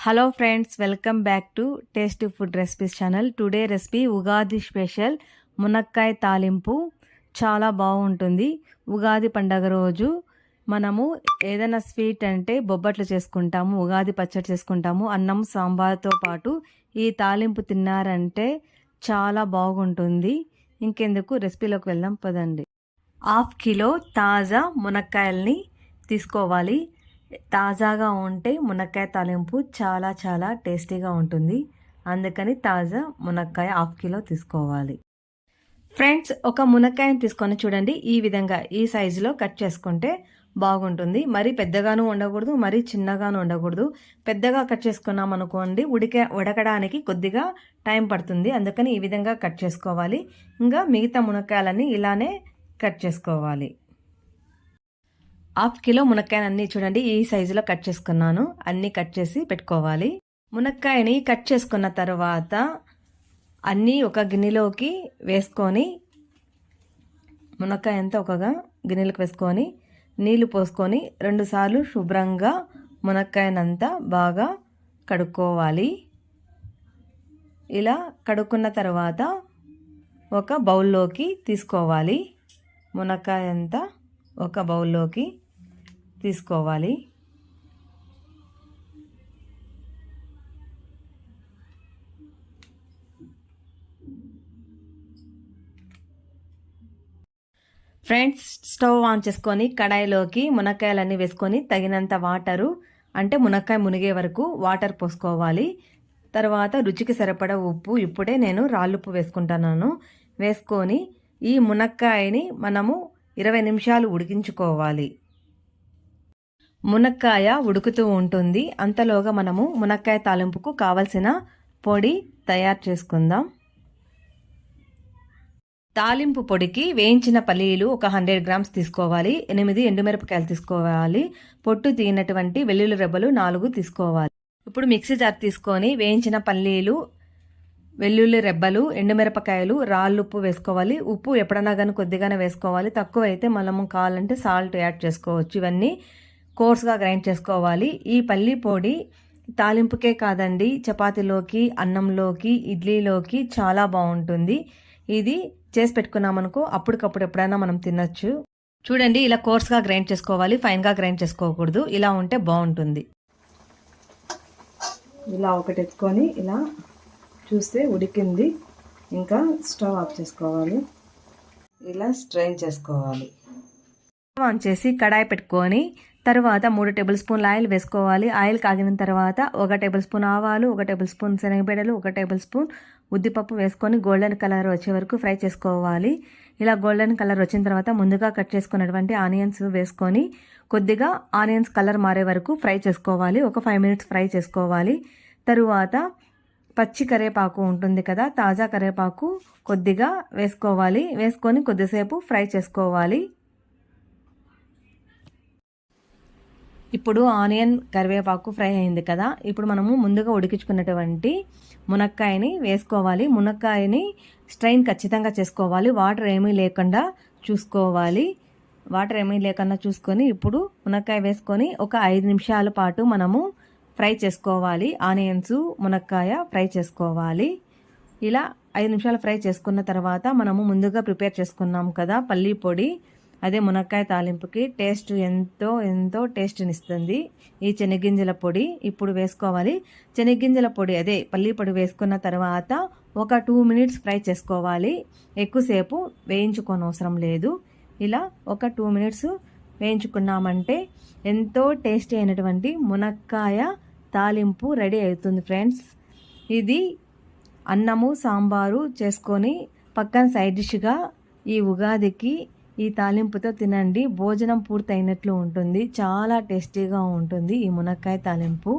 Hello friends welcome back to tasty food recipes channel today recipe Ugadi special మునక్కాయ తాలింపు చాలా బాగుంటుంది ఉగాది పండగ రోజు మనము ఏదైనా స్వీట్ అంటే బొబ్బట్లు చేసుకుంటాము ఉగాది పచ్చడి చేసుకుంటాము అన్నం సాంబార్తో పాటు ఈ తాలింపు తిన్నారంటే చాలా బాగుంటుంది ఇంకెందుకు రెసిపీలోకి వెళ్దాం పదండి. హాఫ్ కిలో తాజా మునక్కాయల్ని తీసుకోవాలి. తాజాగా ఉంటే మునక్కాయ తాలింపు చాలా చాలా టేస్టీగా ఉంటుంది. అందుకని తాజా మునక్కాయ హాఫ్ కిలో తీసుకోవాలి. ఫ్రెండ్స్ ఒక మునక్కాయని తీసుకొని చూడండి. ఈ విధంగా ఈ సైజులో కట్ చేసుకుంటే బాగుంటుంది. మరీ పెద్దగాను ఉండకూడదు మరీ చిన్నగాను ఉండకూడదు. పెద్దగా కట్ చేసుకున్నాం అనుకోండి ఉడిక ఉడకడానికి కొద్దిగా టైం పడుతుంది. అందుకని ఈ విధంగా కట్ చేసుకోవాలి. ఇంకా మిగతా మునక్కాయలన్నీ ఇలానే కట్ చేసుకోవాలి. హాఫ్ కిలో మునక్కాయని అన్నీ చూడండి ఈ సైజులో కట్ చేసుకున్నాను. అన్నీ కట్ చేసి పెట్టుకోవాలి. మునక్కాయని కట్ చేసుకున్న తర్వాత అన్నీ ఒక గిన్నెలోకి వేసుకొని మునక్కాయ అంతా ఒకగా గిన్నెలకు వేసుకొని నీళ్ళు పోసుకొని రెండుసార్లు శుభ్రంగా మునక్కాయనంతా బాగా కడుక్కోవాలి. ఇలా కడుక్కున్న తర్వాత ఒక బౌల్లోకి తీసుకోవాలి. మునక్కాయ అంతా ఒక బౌల్లోకి తీసుకోవాలి. ఫ్రెండ్స్ స్టవ్ ఆన్ చేసుకొని కడాయిలోకి మునక్కాయలన్నీ వేసుకొని తగినంత వాటరు అంటే మునక్కాయ మునిగే వరకు వాటర్ పోసుకోవాలి. తర్వాత రుచికి సరిపడ ఉప్పు ఇప్పుడే నేను రాళ్ళుప్పు వేసుకుంటున్నాను. వేసుకొని ఈ మునక్కాయని మనము ఇరవై నిమిషాలు ఉడికించుకోవాలి. మునక్కాయ ఉడుకుతూ ఉంటుంది. అంతలోగా మనము మునక్కాయ తాలింపుకు కావలసిన పొడి తయారు చేసుకుందాం. తాలింపు పొడికి వేయించిన పల్లీలు ఒక హండ్రెడ్ గ్రామ్స్ తీసుకోవాలి. ఎనిమిది ఎండుమిరపకాయలు తీసుకోవాలి. పొట్టు తీనటువంటి వెల్లుల్లి రెబ్బలు నాలుగు తీసుకోవాలి. ఇప్పుడు మిక్సీ జార్ తీసుకొని వేయించిన పల్లీలు వెల్లుల్లి రెబ్బలు ఎండుమిరపకాయలు రాళ్ళు ఉప్పు వేసుకోవాలి. ఉప్పు ఎప్పుడన్నా కానీ కొద్దిగానే వేసుకోవాలి. తక్కువ అయితే మనము కావాలంటే సాల్ట్ యాడ్ చేసుకోవచ్చు. ఇవన్నీ కోర్స్గా గ్రైండ్ చేసుకోవాలి. ఈ పల్లి పొడి తాలింపుకే కాదండి చపాతీలోకి అన్నంలోకి ఇడ్లీలోకి చాలా బాగుంటుంది. ఇది చేసి పెట్టుకున్నామనుకో అప్పటికప్పుడు ఎప్పుడైనా మనం తినచ్చు. చూడండి ఇలా కోర్స్గా గ్రైండ్ చేసుకోవాలి. ఫైన్గా గ్రైండ్ చేసుకోకూడదు. ఇలా ఉంటే బాగుంటుంది. ఇలా ఒకటి ఎత్తుకొని ఇలా చూస్తే ఉడికింది. ఇంకా స్టవ్ ఆఫ్ చేసుకోవాలి. ఇలా స్ట్రైన్ చేసుకోవాలి. స్టవ్ ఆన్ చేసి కడాయి పెట్టుకొని తర్వాత మూడు టేబుల్ స్పూన్ల ఆయిల్ వేసుకోవాలి. ఆయిల్ కాగిన తర్వాత ఒక టేబుల్ స్పూన్ ఆవాలు ఒక టేబుల్ స్పూన్ శనగబెడలు ఒక టేబుల్ స్పూన్ ఉద్దిపప్పు వేసుకొని గోల్డెన్ కలర్ వచ్చే వరకు ఫ్రై చేసుకోవాలి. ఇలా గోల్డెన్ కలర్ వచ్చిన తర్వాత ముందుగా కట్ చేసుకున్నటువంటి ఆనియన్స్ వేసుకొని కొద్దిగా ఆనియన్స్ కలర్ మారే వరకు ఫ్రై చేసుకోవాలి. ఒక ఫైవ్ మినిట్స్ ఫ్రై చేసుకోవాలి. తరువాత పచ్చి కరేపాకు ఉంటుంది కదా తాజా కరేపాకు కొద్దిగా వేసుకోవాలి. వేసుకొని కొద్దిసేపు ఫ్రై చేసుకోవాలి. ఇప్పుడు ఆనియన్ కరివేపాకు ఫ్రై అయింది కదా ఇప్పుడు మనము ముందుగా ఉడికించుకున్నటువంటి మునక్కాయని వేసుకోవాలి. మునక్కాయని స్ట్రైన్ ఖచ్చితంగా చేసుకోవాలి. వాటర్ ఏమీ లేకుండా చూసుకోవాలి. వాటర్ ఏమీ లేకుండా చూసుకొని ఇప్పుడు మునక్కాయ వేసుకొని ఒక ఐదు నిమిషాల పాటు మనము ఫ్రై చేసుకోవాలి. ఆనియన్స్ మునక్కాయ ఫ్రై చేసుకోవాలి. ఇలా ఐదు నిమిషాలు ఫ్రై చేసుకున్న తర్వాత మనము ముందుగా ప్రిపేర్ చేసుకున్నాం కదా పల్లీ పొడి. అదే మునక్కాయ తాలింపుకి టేస్ట్ ఎంతో ఎంతో టేస్ట్ని ఇస్తుంది ఈ శనగింజల పొడి ఇప్పుడు వేసుకోవాలి. శనగింజల పొడి అదే పల్లీ పొడి వేసుకున్న తర్వాత ఒక టూ మినిట్స్ ఫ్రై చేసుకోవాలి. ఎక్కువసేపు వేయించుకోని అవసరం లేదు. ఇలా ఒక టూ మినిట్స్ వేయించుకున్నామంటే ఎంతో టేస్టీ అయినటువంటి మునక్కాయ తాలింపు రెడీ అవుతుంది ఫ్రెండ్స్. ఇది అన్నము సాంబారు చేసుకొని పక్కన సైడ్ డిష్గా ఈ ఉగాదికి ఈ తాలింపుతో తినండి. భోజనం పూర్తయినట్లు ఉంటుంది. చాలా టేస్టీగా ఉంటుంది ఈ మునక్కాయ తాలింపు.